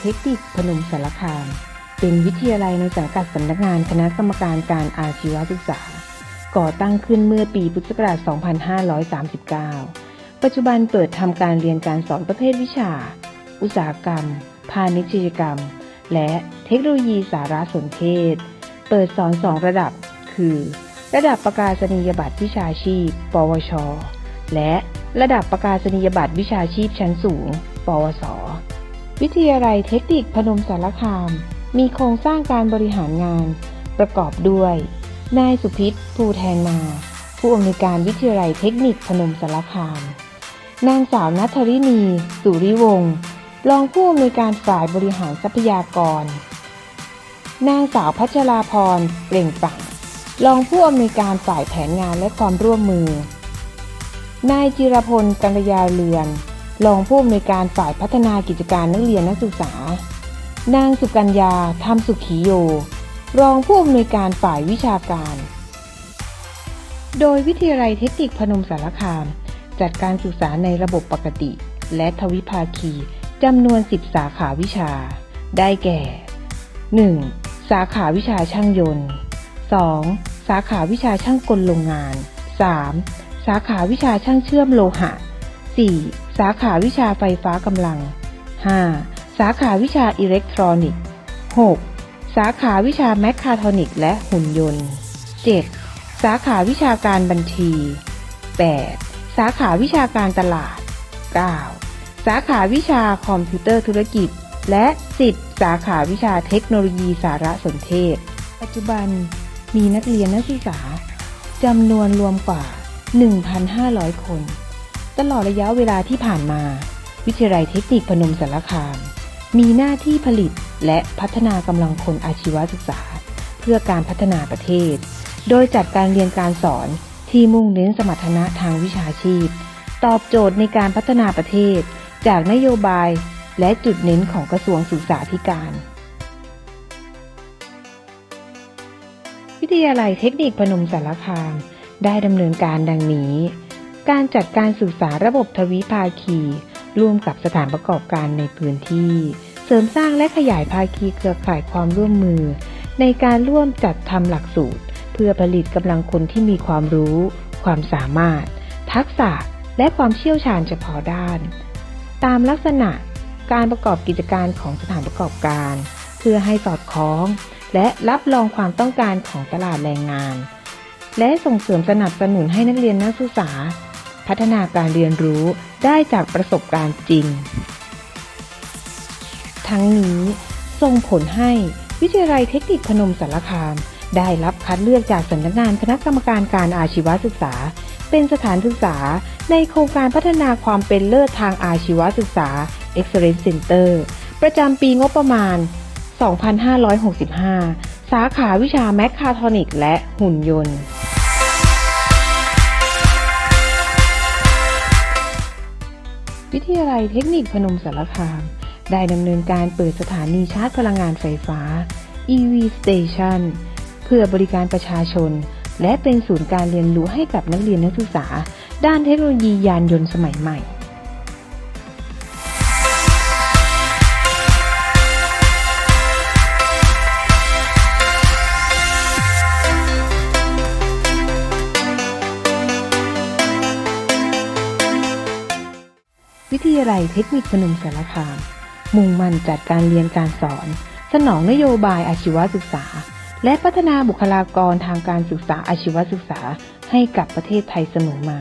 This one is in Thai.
เทคนิคพนมสารคาม เป็นวิทยาลัยในสังกัดสำนักงานคณะกรรมการการอาชีวศึกษา ก่อตั้งขึ้นเมื่อปีพุทธศักราช 2539 ปัจจุบันเปิดทำการเรียนการสอนประเภทวิชา อุตสาหกรรม พาณิชยกรรม และเทคโนโลยีสารสนเทศ เปิดสอนสองระดับ คือ ระดับประกาศนียบัตรวิชาชีพ ปวช และระดับประกาศนียบัตรวิชาชีพชั้นสูง ปวส วิทยาลัยเทคนิคพนมสารคาม มีโครงสร้างการบริหารงาน ประกอบด้วย นายสุพิษภูแทนนาผู้อำนวยการวิทยาลัยเทคนิคพนมสารคาม นางสาวนัทธรินีสุริวงศ์รองผู้อำนวยการฝ่ายบริหารทรัพยากร นางสาวพัชราพรเปล่งปังรองผู้อำนวยการฝ่ายแผนงานและความร่วมมือ นายจิรพลกัญญาเรือน รองผู้อำนวยการฝ่ายพัฒนากิจการนักเรียนนักศึกษา นางสุกัญญาธรรมสุขีโย รองผู้อำนวยการฝ่ายวิชาการ โดยวิทยาลัยเทคนิคพนมสารคาม จัดการศึกษาในระบบปกติ และทวิภาคีจำนวน 10 สาขาวิชา ได้แก่ 1. สาขาวิชาช่างยนต์ 2. สาขาวิชาช่างกลโรงงาน 3. สาขาวิชาช่างเชื่อมโลหะ 4. สาขาวิชาไฟฟ้ากำลัง 5. สาขาวิชาอิเล็กทรอนิกส์ 6. สาขาวิชาแมคคาทรอนิกและหุ่นยนต์ 7. สาขาวิชาการบัญชี 8. สาขาวิชาการตลาด 9. สาขาวิชาคอมพิวเตอร์ธุรกิจ และ 10 สาขาวิชาเทคโนโลยีสารสนเทศ ปัจจุบันมีนักเรียนนักศึกษาจำนวนรวมกว่า 1,500 คน ตลอดระยะเวลาที่ผ่านมา วิทยาลัยเทคนิคพนมสารคาม มีหน้าที่ผลิตและพัฒนากำลังคนอาชีวศึกษา เพื่อการพัฒนาประเทศ โดยจัดการเรียนการสอนที่มุ่งเน้นสมรรถนะทางวิชาชีพ ตอบโจทย์ในการพัฒนาประเทศ จากนโยบายและจุดเน้นของกระทรวงศึกษาธิการ วิทยาลัยเทคนิคพนมสารคาม ได้ดำเนินการดังนี้ การจัดการศึกษาระบบทวิภาคี ร่วมกับสถานประกอบการในพื้นที่ เสริมสร้างและขยายภาคีเครือข่ายความร่วมมือ ในการร่วมจัดทำหลักสูตร เพื่อผลิตกำลังคนที่มีความรู้ ความสามารถ ทักษะและความเชี่ยวชาญเฉพาะด้าน ตามลักษณะการประกอบกิจการของสถานประกอบการ เพื่อให้สอดคล้อง และรับรองความต้องการของตลาดแรงงาน และส่งเสริมสนับสนุนให้นักเรียนนักศึกษา พัฒนาการเรียนรู้ได้จากประสบการณ์จริง ทั้งนี้ส่งผลให้วิทยาลัยเทคนิคพนมสารคาม ได้รับคัดเลือกจากสำนักงานคณะกรรมการการอาชีวศึกษา เป็นสถานศึกษาในโครงการพัฒนาความเป็นเลิศทางอาชีวศึกษา Excellence Center ประจำปีงบประมาณ 2565 สาขาวิชาแมคคาทรอนิก และหุ่นยนต์ วิทยาลัยเทคนิคพนมสารคาม ได้ดำเนินการเปิดสถานีชาร์จพลังงานไฟฟ้า EV Station เพื่อบริการประชาชน และเป็นศูนย์การเรียนรู้ให้กับนักเรียนนักศึกษา ด้านเทคโนโลยียานยนต์สมัยใหม่ วิทยาลัยเทคนิคพนมสารคาม มุ่งมั่นจัดการเรียนการสอน สนองนโยบายอาชีวศึกษา และพัฒนาบุคลากรทางการศึกษาอาชีวศึกษาให้กับประเทศไทยเสมอมา